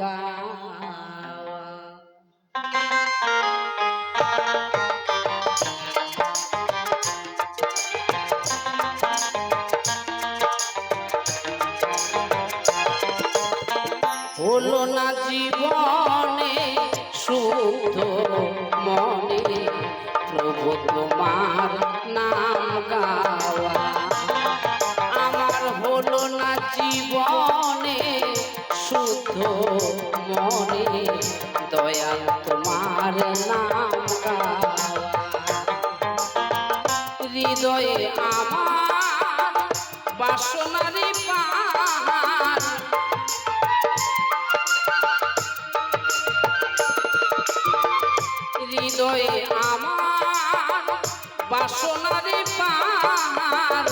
হলো না জীবনে শুদ্ধ মনে প্রভু তোমার নাম গাওয়া। আমার হলো না জীবনে মনে দয়াল তোমার নাম। হৃদয়ে আমার বাসনারি পাহাড়। হৃদয়ে আমার বাসনারে পার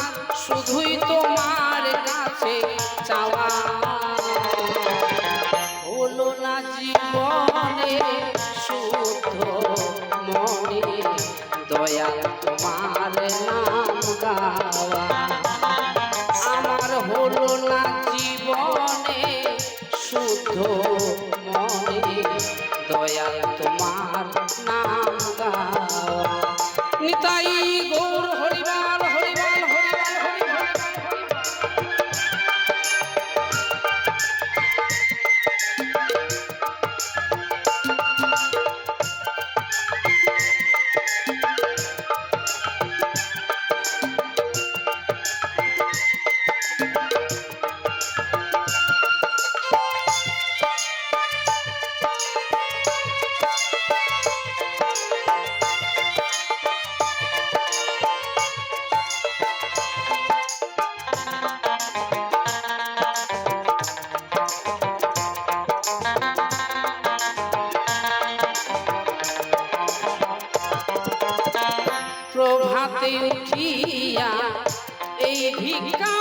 শুধুই তোমার কাছে চাওয়া তোমার নাম গাওয়া। আমার হলো না জীবনে শুদ্ধ মনে। দয়াল তোমার নাম গাওয়া। নিতাই গৌর হরিবাল প্রভাতে উঠিয়া এই ভিক্ষা